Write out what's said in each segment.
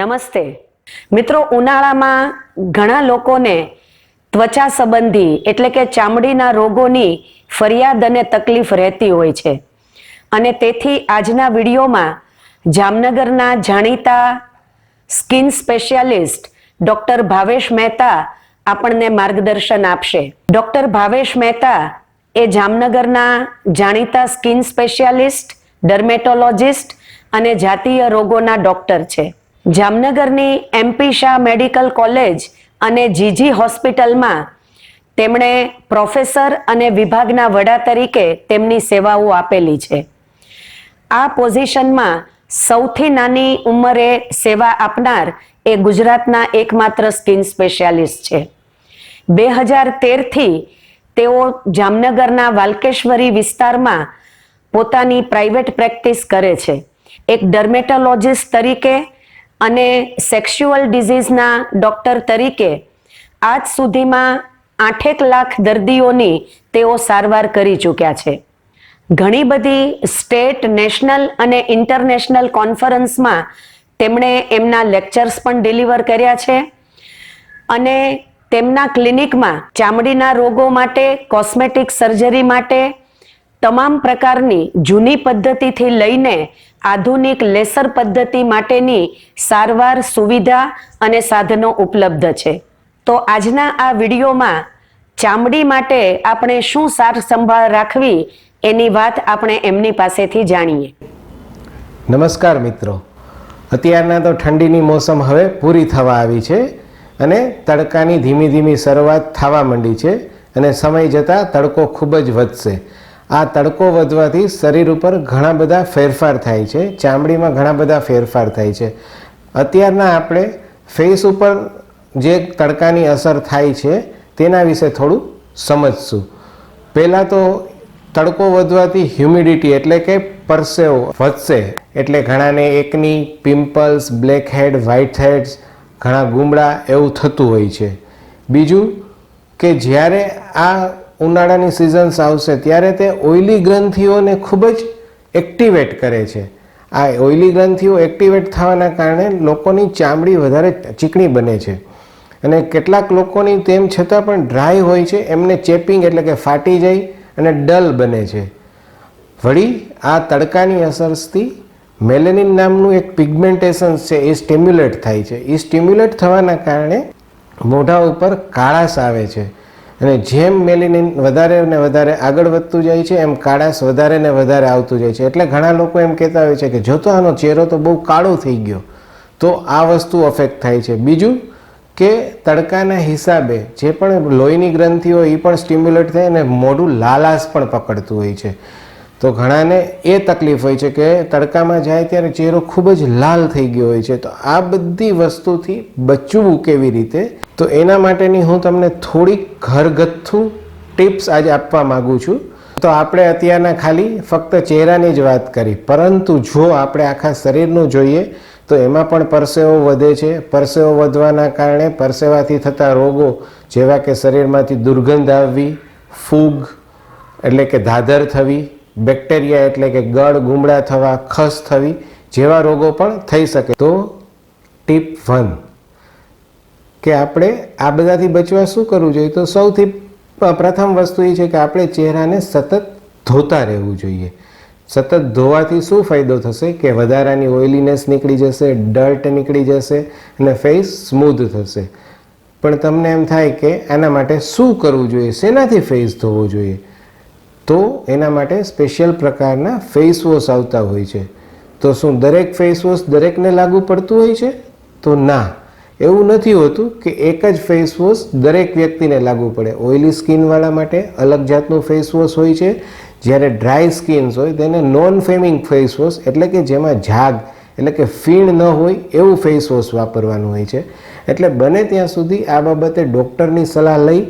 નમસ્તે. મિત્રો, ઉનાળામાં ઘણા લોકોને ત્વચા સંબંધી, એટલે કે ચામડીના રોગોની ફરિયાદ અને તકલીફ રહેતી હોય છે. અને તેથી આજના વિડીયોમાં જામનગરના જાણીતા skin specialist doctor Bhavesh Mehta આપણને માર્ગદર્શન આપશે. ડોક્ટર ભાવેશ મહેતા એ જામનગરના જાણીતા સ્કિન સ્પેશિયાલિસ્ટ, ડર્મેટોલોજિસ્ટ અને જાતીય રોગોના ડોક્ટર છે. જામનગરની એમપી શાહ મેડિકલ કોલેજ અને જીજી હોસ્પિટલમાં તેમણે પ્રોફેસર અને વિભાગના વડા તરીકે તેમની સેવાઓ આપેલી છે. આ પોઝિશનમાં સૌથી નાની ઉંમરે સેવા આપનાર એ ગુજરાતના એકમાત્ર સ્કિન સ્પેશિયાલિસ્ટ છે. બે હજાર તેરથી તેઓ જામનગરના વાલકેશ્વરી વિસ્તારમાં પોતાની પ્રાઇવેટ પ્રેક્ટિસ કરે છે. એક ડર્મેટોલોજિસ્ટ તરીકે અને સેક્સ્યુઅલ ડિઝીઝના ડોક્ટર તરીકે આજ સુધીમાં આઠેક લાખ દર્દીઓની તેઓ સારવાર કરી ચૂક્યા છે. ઘણી બધી સ્ટેટ, નેશનલ અને ઇન્ટરનેશનલ કોન્ફરન્સમાં તેમણે એમના લેક્ચર્સ પણ ડિલિવર કર્યા છે અને તેમના ક્લિનિકમાં ચામડીના રોગો માટે, કોસ્મેટિક સર્જરી માટે તમામ પ્રકારની જૂની પદ્ધતિથી લઈને આધુનિક લેસર પદ્ધતિ માટેની સારવાર સુવિધા અને સાધનો ઉપલબ્ધ છે. તો આજના આ વિડીયોમાં ચામડી માટે આપણે શું સાર સંભાળ રાખવી એની વાત આપણે એમની પાસેથી જાણીએ. નમસ્કાર મિત્રો. અત્યારના તો ઠંડીની મોસમ હવે પૂરી થવા આવી છે અને તડકાની ધીમી ધીમી શરૂઆત થવા માંડી છે અને સમય જતાં તડકો ખૂબ જ વધશે. આ તડકો વધવાથી શરીર ઉપર ઘણા બધા ફેરફાર થાય છે. ચામડીમાં ઘણા બધા ફેરફાર થાય છે. અત્યારના આપણે ફેસ ઉપર જે તડકાની અસર થાય છે, તેના વિશે થોડું સમજશું. પહેલાં તો તડકો વધવાથી હ્યુમિડિટી એટલે કે પરસેવો વધશે. એટલે ઘણાને એકની પિમ્પલ્સ બ્લેક હેડ વ્હાઇટ હેડ્સ ઘણા ગુમડા એવું થતું હોય છે. બીજું કે જ્યારે આ ઉનાળાની સિઝન્સ આવશે, ત્યારે તે ઓઇલી ગ્રંથિઓને ખૂબ જ એક્ટિવેટ કરે છે. આ ઓઇલી ગ્રંથિઓ એક્ટિવેટ થવાના કારણે લોકોની ચામડી વધારે ચીકણી બને છે. અને કેટલાક લોકોની તેમ છતાં પણ ડ્રાય હોય છે, એમને ચેપિંગ એટલે કે ફાટી જાય અને ડલ બને છે. વળી આ તડકાની અસરથી મેલેનિન નામનું એક પિગમેન્ટેશન છે, એ સ્ટિમ્યુલેટ થાય છે. એ સ્ટિમ્યુલેટ થવાના કારણે મોઢા ઉપર કાળાશ આવે છે. અને જેમ મેલિનિન વધારે ને વધારે આગળ વધતું જાય છે, એમ કાળાશ વધારે ને વધારે આવતું જાય છે. એટલે ઘણા લોકો એમ કહેતા હોય છે કે જો તો આનો ચહેરો તો બહુ કાળો થઈ ગયો, તો આ વસ્તુ અફેક્ટ થાય છે. બીજું કે તડકાના હિસાબે જે પણ લોહીની ગ્રંથિ હોય એ પણ સ્ટિમ્યુલેટ થાય અને મોઢું લાલાશ પણ પકડતું હોય છે. તો ઘણાને એ તકલીફ હોય છે કે તડકામાં જાય ત્યારે ચહેરો ખૂબ જ લાલ થઈ ગયો હોય છે. તો આ બધી વસ્તુથી બચવું કેવી રીતે? તો એના માટેની હું તમને થોડીક ઘરગથ્થુ ટિપ્સ આજે આપવા માગું છું. તો આપણે અત્યારના ખાલી ફક્ત ચહેરાની જ વાત કરી. પરંતુ જો આપણે આખા શરીરનું જોઈએ, તો એમાં પણ પરસેવો વધે છે. પરસેવો વધવાના કારણે પરસેવાથી થતા રોગો, જેવા કે શરીરમાંથી દુર્ગંધ આવવી, ફૂગ, એટલે કે ધાધર થવી બેક્ટેરિયા એટલે કે ગળ ગુમડા થવા ખસ થવી જેવા રોગો પણ થઈ શકે. તો ટીપ વન, કે આપણે આ બધાથી બચવા શું કરવું જોઈએ? તો સૌથી પ્રથમ વસ્તુ એ છે કે આપણે ચહેરાને સતત ધોતા રહેવું જોઈએ. સતત ધોવાથી શું ફાયદો થશે? કે વધારાની ઓઇલીનેસ નીકળી જશે, ડર્ટ નીકળી જશે અને ફેસ સ્મૂધ થશે. પણ તમને એમ થાય કે આના માટે શું કરવું જોઈએ? શેનાથી ફેસ ધોવો જોઈએ? તો એના માટે સ્પેશિયલ પ્રકારના ફેસ વોશ આવતા હોય છે. તો શું દરેક ફેસ વોશ દરેકને લાગુ પડતું હોય છે? તો ના. એવું નથી હોતું કે એક જ ફેસ વોશ દરેક વ્યક્તિને લાગુ પડે. ઓઇલી સ્કિનવાળા માટે અલગ જાતનું ફેસ વોશ હોય છે. જ્યારે ડ્રાય સ્કિન્સ હોય તેને નોન ફેમિંગ ફેસ વોશ એટલે કે જેમાં ઝાગ એટલે કે ફીણ ન હોય, એવું ફેસ વોશ વાપરવાનું હોય છે. એટલે બને ત્યાં સુધી આ બાબતે ડૉક્ટરની સલાહ લઈ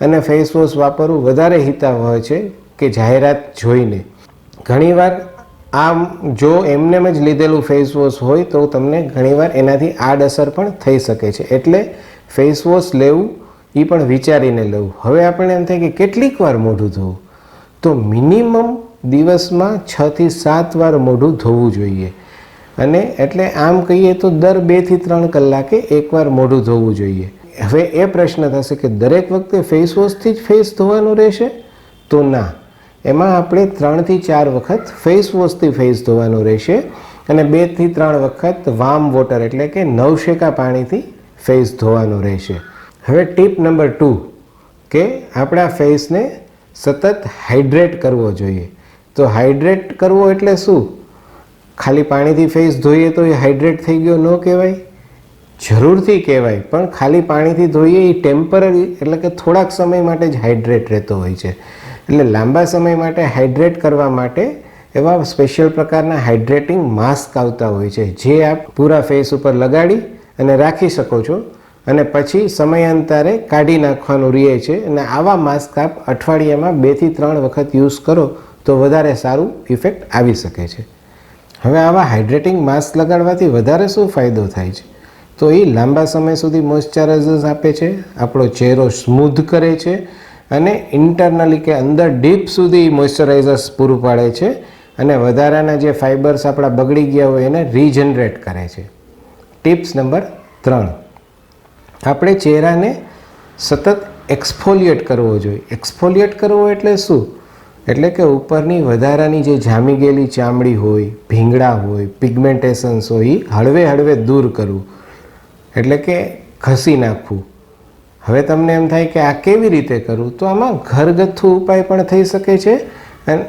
અને ફેસ વોશ વાપરવું વધારે હિતાવહ છે. કે જાહેરાત જોઈને. ઘણીવાર આમ જો એમનેમ જ લીધેલું ફેસ વોશ હોય તો તમને ઘણીવાર એનાથી આડઅસર પણ થઈ શકે છે. એટલે ફેસ વોશ લેવું એ પણ વિચારીને લેવું. હવે આપણે એમ થાય કે કેટલીક વાર મોઢું ધોવું. તો મિનિમમ દિવસમાં છથી સાત વાર મોઢું ધોવું જોઈએ. અને એટલે આમ કહીએ તો દર બેથી ત્રણ કલાકે એકવાર મોઢું ધોવું જોઈએ. હવે એ પ્રશ્ન થશે કે દરેક વખતે ફેસ વોશથી જ ફેસ ધોવાનું રહેશે? તો ના. એમાં આપણે ત્રણથી ચાર વખત ફેસ વોશથી ફેસ ધોવાનું રહેશે અને બેથી ત્રણ વખત વામ વોટર એટલે કે નવશેકા પાણીથી ફેસ ધોવાનું રહેશે. હવે ટીપ નંબર ટુ કે આપણા ફેસને સતત હાઇડ્રેટ કરવો જોઈએ. તો હાઇડ્રેટ કરવો એટલે શું? ખાલી પાણીથી ફેસ ધોઈએ તો એ હાઇડ્રેટ થઈ ગયો ન કહેવાય? જરૂરથી કહેવાય, પણ ખાલી પાણીથી ધોઈએ એ ટેમ્પરરી એટલે કે થોડાક સમય માટે જ હાઇડ્રેટ રહેતો હોય છે. એટલે લાંબા સમય માટે હાઇડ્રેટ કરવા માટે એવા સ્પેશિયલ પ્રકારના હાઇડ્રેટિંગ માસ્ક આવતા હોય છે, જે આપ પૂરા ફેસ ઉપર લગાડી અને રાખી શકો છો અને પછી સમયાંતરે કાઢી નાખવાનું રહે છે અને આવા માસ્ક આપ અઠવાડિયામાં બેથી ત્રણ વખત યુઝ કરો તો વધારે સારું ઇફેક્ટ આવી શકે છે. હવે આવા હાઇડ્રેટિંગ માસ્ક લગાડવાથી વધારે શું ફાયદો થાય છે? તો એ લાંબા સમય સુધી મોઇશ્ચરાઇઝર્સ આપે છે, આપણો ચહેરો સ્મૂધ કરે છે અને ઇન્ટરનલી કે અંદર ડીપ સુધી મોઇશ્ચરાઇઝર્સ પૂરું પાડે છે અને વધારાના જે ફાઇબર્સ આપણા બગડી ગયા હોય એને રીજનરેટ કરે છે. ટિપ્સ નંબર ત્રણ. આપણે ચહેરાને સતત એક્સફોલિએટ કરવો જોઈએ. એક્સફોલિએટ કરવો એટલે શું? એટલે કે ઉપરની વધારાની જે જામી ગયેલી ચામડી હોય, ભીંગડા હોય પિગમેન્ટેશન્સ હોય એ હળવે હળવે દૂર કરવું. એટલે કે ઘસી નાખવું. હવે તમને એમ થાય કે આ કેવી રીતે કરવું? તો આમાં ઘરગથ્થુ ઉપાય પણ થઈ શકે છે. અને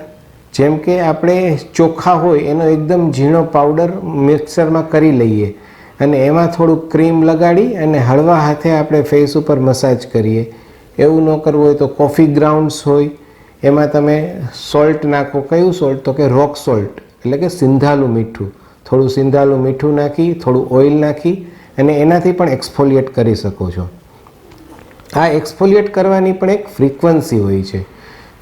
જેમ કે આપણે ચોખા હોય, એનો એકદમ ઝીણો પાવડર મિક્સરમાં કરી લઈએ. અને એમાં થોડુંક ક્રીમ લગાડી અને હળવા હાથે આપણે ફેસ ઉપર મસાજ કરીએ. એવું ન કરવું હોય તો કોફી ગ્રાઉન્ડ્સ હોય. એમાં તમે સોલ્ટ નાખો. કયું સોલ્ટ તો કે રોક સોલ્ટ એટલે કે સિંધાલું મીઠું. થોડું સિંધાલું મીઠું નાખી, થોડું ઓઇલ નાખી અને એનાથી પણ એક્સફોલિએટ કરી શકો છો. આ એક્સફોલિએટ કરવાની પણ એક ફ્રીક્વન્સી હોય છે.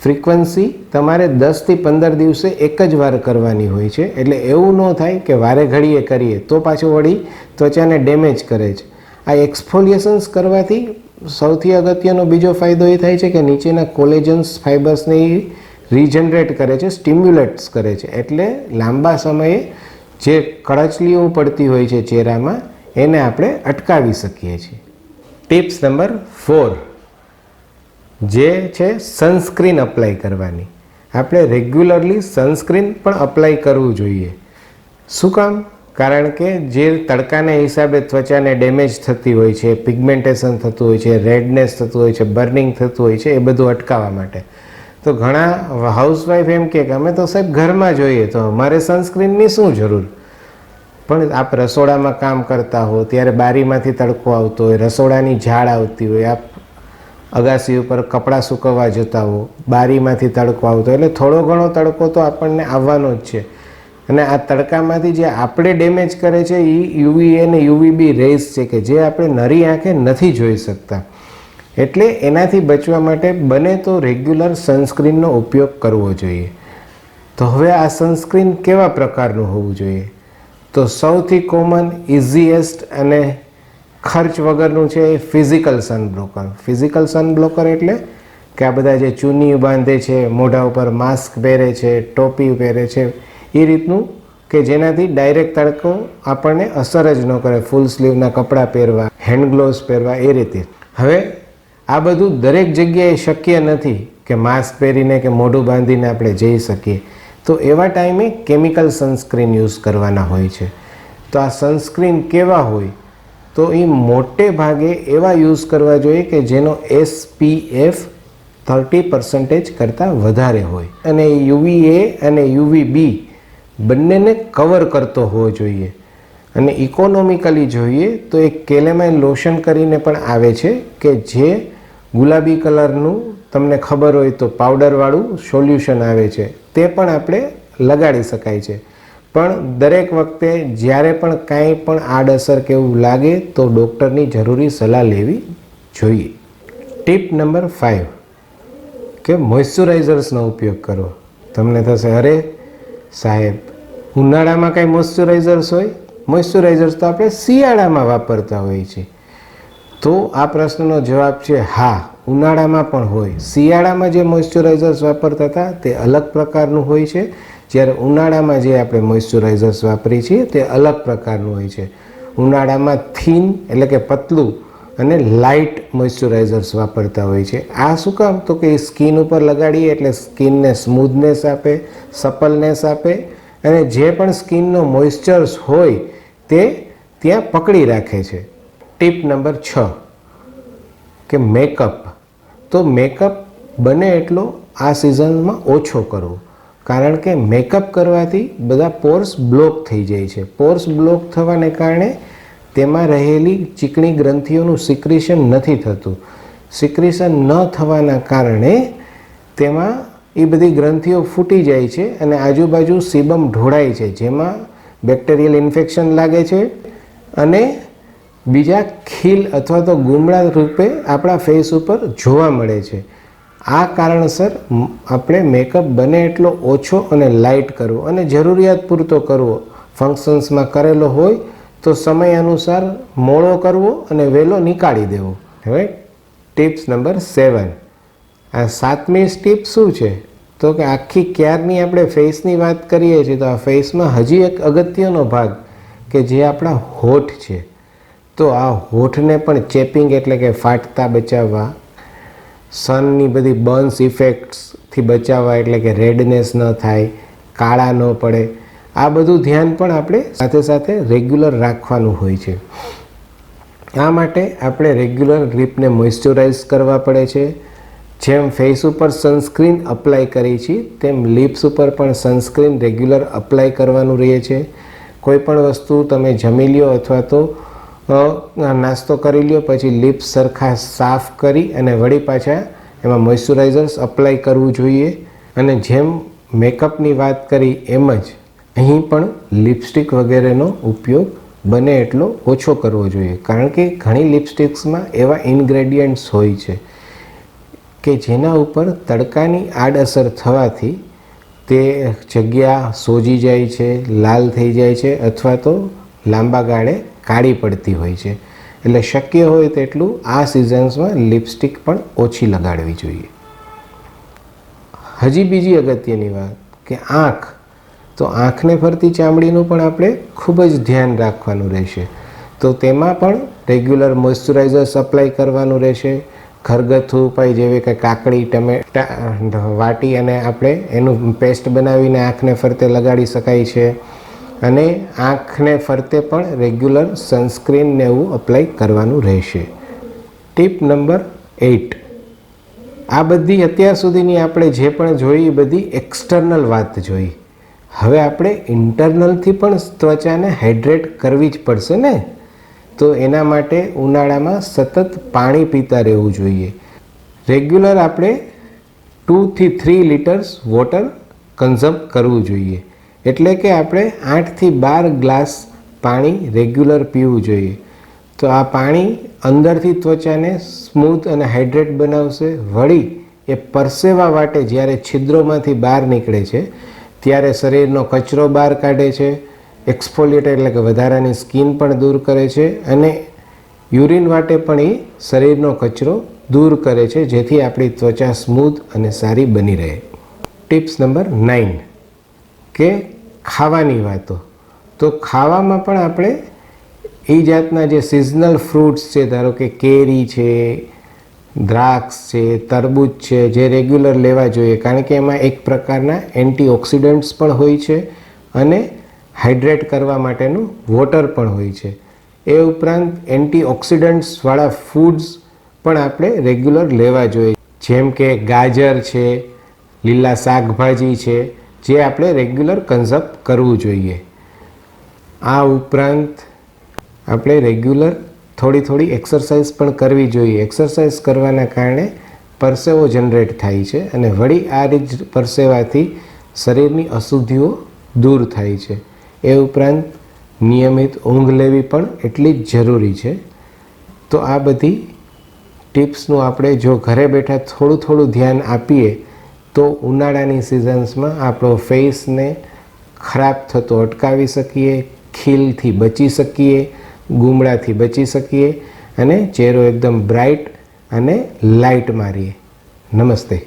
ફ્રીક્વન્સી તમારે દસથી પંદર દિવસે એક જ વાર કરવાની હોય છે. એટલે એવું ન થાય કે વારે ઘડીએ કરીએ, તો પાછું વળી ત્વચાને ડેમેજ કરે છે. આ એક્સફોલિએશન્સ કરવાથી સૌથી અગત્યનો બીજો ફાયદો એ થાય છે કે નીચેના કોલેજન્સ ફાઇબર્સને રીજનરેટ કરે છે સ્ટિમ્યુલેટ્સ કરે છે. એટલે લાંબા સમયે જે કળચલીઓ પડતી હોય છે ચહેરામાં, એને આપણે અટકાવી શકીએ છીએ. Tips number four. જે છે સનસ્ક્રીન અપ્લાય કરવાની. આપણે રેગ્યુલરલી સનસ્ક્રીન પણ અપ્લાય કરવું જોઈએ. શું કામ? કારણ કે જે તડકાને હિસાબે ત્વચાને ડેમેજ થતી હોય છે, પિગમેન્ટેશન થતું હોય છે, રેડનેસ થતું હોય છે, બર્નિંગ થતું હોય છે, એ બધું અટકાવવા માટે. તો ઘણા હાઉસવાઈફ એમ કે અમે તો સાહેબ ઘરમાં જોઈએ, તો અમારે સનસ્ક્રીનની શું જરૂર? પણ આપ રસોડામાં કામ કરતા હો, ત્યારે બારીમાંથી તડકો આવતો હોય, રસોડાની ઝાડ આવતી હોય, આપ અગાસી ઉપર કપડાં સૂકવવા જતા હો, બારીમાંથી તડકો આવતો એટલે થોડો ઘણો તડકો તો આપણને આવવાનો જ છે. અને આ તડકામાંથી જે આપણે ડેમેજ કરે છે એ યુવી અને યુવીબી રેઝ છે કે જે આપણે નરી આંખે નથી જોઈ શકતા. એટલે એનાથી બચવા માટે બને તો રેગ્યુલર સનસ્ક્રીનનો ઉપયોગ કરવો જોઈએ. તો હવે આ સનસ્ક્રીન કેવા પ્રકારનું હોવું જોઈએ? તો સૌથી કોમન ઇઝીએસ્ટ અને ખર્ચ વગરનું છે એ ફિઝિકલ સનબ્લોકર ફિઝિકલ સનબ્લોકર એટલે કે આ બધા જે ચૂની બાંધે છે, મોઢા ઉપર માસ્ક પહેરે છે, ટોપી પહેરે છે, એ રીતનું કે જેનાથી ડાયરેક્ટ તડકો આપણને અસર જ ન કરે ફૂલ સ્લીવના કપડાં પહેરવા હેન્ડ ગ્લોવ્સ પહેરવા, એ રીતે. હવે આ બધું દરેક જગ્યાએ શક્ય નથી કે માસ્ક પહેરીને કે મોઢું બાંધીને આપણે જઈ શકીએ. તો એવા ટાઈમે કેમિકલ સનસ્ક્રીન યુઝ કરવાના હોય છે. તો આ સનસ્ક્રીન કેવા હોય? તો એ મોટે ભાગે એવા યુઝ કરવા જોઈએ કે જેનો એસપીએફ થર્ટી પર્સન્ટેજ કરતાં વધારે હોય. અને યુવી એ અને યુવી બી બંનેને કવર કરતો હોવો જોઈએ. અને ઇકોનોમિકલી જોઈએ તો એક કેલેમાઇન લોશન કરીને પણ આવે છે કે જે ગુલાબી કલરનું તમને ખબર હોય તો પાવડરવાળું સોલ્યુશન આવે છે. તે પણ આપણે લગાડી શકાય છે. પણ દરેક વખતે જ્યારે પણ કાંઈ પણ આડઅસર કે એવું લાગે તો ડૉક્ટરની જરૂરી સલાહ લેવી જોઈએ. ટીપ નંબર ફાઇવ કે મોઇશ્ચરાઇઝર્સનો ઉપયોગ કરો. તમને થશે, અરે સાહેબ, ઉનાળામાં કાંઈ મોઇશ્ચરાઇઝર્સ હોય? મોઇશ્ચરાઇઝર્સ તો આપણે શિયાળામાં વાપરતા હોઈએ છીએ. તો આ પ્રશ્નનો જવાબ છે, હા ઉનાળામાં પણ હોય. શિયાળામાં જે મોઇશ્ચરાઇઝર્સ વાપરતા હતા, તે અલગ પ્રકારનું હોય છે. જ્યારે ઉનાળામાં જે આપણે મોઇશ્ચરાઇઝર્સ વાપરીએ છીએ, તે અલગ પ્રકારનું હોય છે. ઉનાળામાં થીન એટલે કે પતલું અને લાઇટ મોઇશ્ચરાઇઝર્સ વાપરતા હોય છે. આ શું કામ? તો કે સ્કિન ઉપર લગાડીએ એટલે સ્કિનને સ્મૂધનેસ આપે, સપલનેસ આપે અને જે પણ સ્કિનનો મોઇશ્ચર્સ હોય, તે ત્યાં પકડી રાખે છે. ટીપ નંબર છ, કે મેકઅપ તો મેકઅપ બને એટલો આ સિઝનમાં ઓછો કરવો કારણ કે મેકઅપ કરવાથી બધા પોર્સ બ્લોક થઈ જાય છે. પોર્સ બ્લોક થવાને કારણે તેમાં રહેલી ચીકણી ગ્રંથિઓનું સિક્રિશન નથી થતું. સિક્રિશન ન થવાના કારણે તેમાં એ બધી ગ્રંથિઓ ફૂટી જાય છે અને આજુબાજુ સીબમ ઢોળાય છે. જેમાં બેક્ટેરિયલ ઇન્ફેક્શન લાગે છે અને બીજા ખીલ અથવા તો ગુમડા રૂપે આપણા ફેસ ઉપર જોવા મળે છે. આ કારણસર આપણે મેકઅપ બને એટલો ઓછો અને લાઇટ કરવો અને જરૂરિયાત પૂરતો કરવો. ફંક્શન્સમાં કરેલો હોય તો સમય અનુસાર મોડો કરવો અને વહેલો નીકાળી દેવો. હવે ટિપ્સ નંબર સેવન આ સાતમી સ્ટીપ શું છે? તો કે આખી ક્યારની આપણે ફેસની વાત કરીએ છીએ તો આ ફેસમાં હજી એક અગત્યનો ભાગ કે જે આપણા હોઠ છે. તો આ હોઠને પણ ચેપિંગ એટલે કે ફાટતા બચાવવા, સનની બધી બર્ન્સ ઇફેક્ટ્સથી બચાવવા એટલે કે રેડનેસ ન થાય, કાળા ન પડે, આ બધું ધ્યાન પણ આપણે સાથે સાથે રેગ્યુલર રાખવાનું હોય છે. આ માટે આપણે રેગ્યુલર લિપને મોઇશ્ચરાઇઝ કરવા પડે છે. જેમ ફેસ ઉપર સનસ્ક્રીન અપ્લાય કરી છીએ તેમ લિપ્સ ઉપર પણ સનસ્ક્રીન રેગ્યુલર અપ્લાય કરવાનું રહે છે. કોઈ પણ વસ્તુ તમે જમી લ્યો અથવા તો નાસ્તો કરી લ્યો, પછી લિપ્સ સરખા સાફ કરી અને વળી પાછા એમાં મોઇશ્ચરાઇઝર્સ અપ્લાય કરવું જોઈએ. અને જેમ મેકઅપની વાત કરી, એમ જ અહીં પણ લિપસ્ટિક વગેરેનો ઉપયોગ બને એટલો ઓછો કરવો જોઈએ. કારણ કે ઘણી લિપસ્ટિક્સમાં એવા ઇન્ગ્રેડિયન્ટ્સ હોય છે કે જેના ઉપર તડકાની આડઅસર થવાથી તે જગ્યા સોજી જાય છે, લાલ થઈ જાય છે અથવા તો લાંબા ગાળે કાળી પડતી હોય છે. એટલે શક્ય હોય તેટલું આ સિઝન્સમાં લિપસ્ટિક પણ ઓછી લગાડવી જોઈએ. હજી બીજી અગત્યની વાત કે આંખ. તો આંખને ફરતી ચામડીનું પણ આપણે ખૂબ જ ધ્યાન રાખવાનું રહેશે. તો તેમાં પણ રેગ્યુલર મોઇશ્ચરાઇઝર સપ્લાય કરવાનું રહેશે. ઘરગથ્થુ ઉપાય જેવી કે કાકડી, ટમેટા, વાટી અને આપણે એનું પેસ્ટ બનાવીને આંખને ફરતે લગાડી શકાય છે. અને આંખને ફરતે પણ રેગ્યુલર સનસ્ક્રીનને એવું અપ્લાય કરવાનું રહેશે. ટીપ નંબર એઇટ આ બધી અત્યાર સુધીની આપણે જે પણ જોઈ એ બધી એક્સટર્નલ વાત જોઈ. હવે આપણે ઇન્ટરનલથી પણ ત્વચાને હાઇડ્રેટ કરવી જ પડશે ને? તો એના માટે ઉનાળામાં સતત પાણી પીતા રહેવું જોઈએ. રેગ્યુલર આપણે ટુથી થ્રી લીટર્સ વોટર કન્ઝમ કરવું જોઈએ. એટલે કે આપણે આઠથી બાર ગ્લાસ પાણી રેગ્યુલર પીવું જોઈએ. તો આ પાણી અંદરથી ત્વચાને સ્મૂથ અને હાઇડ્રેટ બનાવશે. વળી એ પરસેવા માટે જ્યારે છિદ્રોમાંથી બહાર નીકળે છે, ત્યારે શરીરનો કચરો બહાર કાઢે છે એક્સફોલિએટ એટલે કે વધારાની સ્કિન પણ દૂર કરે છે અને યુરિન માટે પણ એ શરીરનો કચરો દૂર કરે છે, જેથી આપણી ત્વચા સ્મૂથ અને સારી બની રહે. Tips number nine. કે ખાવાની વાતો. તો ખાવામાં પણ આપણે એ જાતના જે સિઝનલ ફ્રૂટ્સ છે, ધારો કે કેરી છે, દ્રાક્ષ છે, તરબૂચ છે, જે રેગ્યુલર લેવા જોઈએ, કારણ કે એમાં એક પ્રકારના એન્ટીઓક્સિડન્ટ્સ પણ હોય છે અને હાઇડ્રેટ કરવા માટેનું વોટર પણ હોય છે. એ ઉપરાંત એન્ટીઓક્સિડન્ટ્સવાળા ફૂડ્સ પણ આપણે રેગ્યુલર લેવા જોઈએ. જેમ કે ગાજર છે, લીલા શાકભાજી છે જે આપણે રેગ્યુલર કન્ઝપ કરવું જોઈએ. આ ઉપરાંત આપણે રેગ્યુલર થોડી થોડી એક્સરસાઇઝ પણ કરવી જોઈએ. એક્સરસાઇઝ કરવાના કારણે પરસેવો જનરેટ થાય છે અને વળી આ રીત પરસેવાથી શરીરની અશુદ્ધિઓ દૂર થાય છે. એ ઉપરાંત નિયમિત ઊંઘ લેવી પણ એટલી જ જરૂરી છે. તો આ બધી ટિપ્સનું આપણે જો ઘરે બેઠા થોડું થોડું ધ્યાન આપીએ તો ઉનાળાની સિઝન્સમાં આપણો ફેસને ખરાબ થતો અટકાવી શકીએ, ખીલથી બચી શકીએ, ગુમડાથી બચી શકીએ અને ચહેરો એકદમ બ્રાઇટ અને લાઇટ મારીએ. નમસ્તે.